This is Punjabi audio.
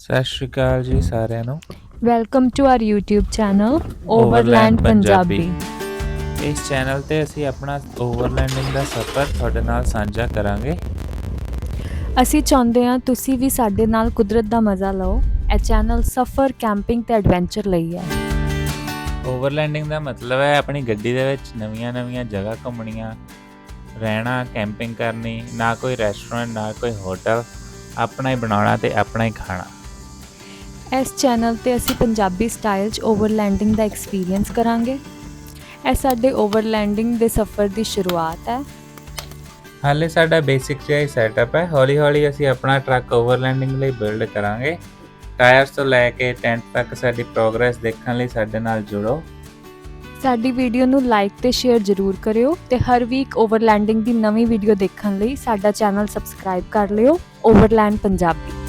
ਸਤਿ ਸ਼੍ਰੀ ਅਕਾਲ ਜੀ ਸਾਰਿਆਂ ਨੂੰ। Welcome to R YouTube channel overland Punjabi ਇਸ ਚੈਨਲ ਤੇ ਅਸੀਂ ਆਪਣਾ ਓਵਰਲੈਂਡਿੰਗ ਦਾ ਸਫ਼ਰ ਤੁਹਾਡੇ ਨਾਲ ਸਾਂਝਾ ਕਰਾਂਗੇ। ਅਸੀਂ ਚਾਹੁੰਦੇ ਹਾਂ ਤੁਸੀਂ ਵੀ ਸਾਡੇ ਨਾਲ ਕੁਦਰਤ ਦਾ ਮਜ਼ਾ ਲਓ। ਇਹ ਚੈਨਲ ਸਫ਼ਰ ਕੈਂਪਿੰਗ ਤੇ ਐਡਵੈਂਚਰ ਲਈ ਹੈ। ਓਵਰਲੈਂਡਿੰਗ ਦਾ ਮਤਲਬ ਹੈ ਆਪਣੀ ਗੱਡੀ ਦੇ ਵਿੱਚ ਨਵੀਆਂ-ਨਵੀਆਂ ਜਗ੍ਹਾ ਘੁੰਮਣੀਆਂ ਰਹਿਣਾ ਕੈਂਪਿੰਗ ਕਰਨੀ ਨਾ ਕੋਈ ਰੈਸਟੋਰੈਂਟ ਨਾ ਕੋਈ ਹੋਟਲ ਆਪਣਾ ਹੀ ਬਣਾਉਣਾ ਤੇ ਆਪਣਾ ਹੀ ਖਾਣਾ। ਇਸ ਚੈਨਲ ਤੇ ਅਸੀਂ ਪੰਜਾਬੀ ਸਟਾਈਲ 'ਚ ਓਵਰਲੈਂਡਿੰਗ ਦਾ ਐਕਸਪੀਰੀਅੰਸ ਕਰਾਂਗੇ। ਇਹ ਸਾਡੇ ਓਵਰਲੈਂਡਿੰਗ ਦੇ ਸਫ਼ਰ ਦੀ ਸ਼ੁਰੂਆਤ ਹੈ। ਹਾਲੇ ਸਾਡਾ ਬੇਸਿਕ ਜਿਹਾ ਹੀ ਸੈਟਅਪ ਹੈ। ਹੌਲੀ-ਹੌਲੀ ਅਸੀਂ ਆਪਣਾ ਟਰੱਕ ਓਵਰਲੈਂਡਿੰਗ ਲਈ ਬਿਲਡ ਕਰਾਂਗੇ। ਟਾਇਰਸ ਤੋਂ ਲੈ ਕੇ ਟੈਂਟ ਤੱਕ ਸਾਡੀ ਪ੍ਰੋਗਰੈਸ ਦੇਖਣ ਲਈ ਸਾਡੇ ਨਾਲ ਜੁੜੋ। ਸਾਡੀ ਵੀਡੀਓ ਨੂੰ ਲਾਈਕ ਤੇ ਸ਼ੇਅਰ ਜ਼ਰੂਰ ਕਰਿਓ ਤੇ ਹਰ ਵੀਕ ਓਵਰਲੈਂਡਿੰਗ ਦੀ ਨਵੀਂ ਵੀਡੀਓ ਦੇਖਣ ਲਈ ਸਾਡਾ ਚੈਨਲ ਸਬਸਕ੍ਰਾਈਬ ਕਰ ਲਿਓ। ਓਵਰਲੈਂਡ ਪੰਜਾਬੀ।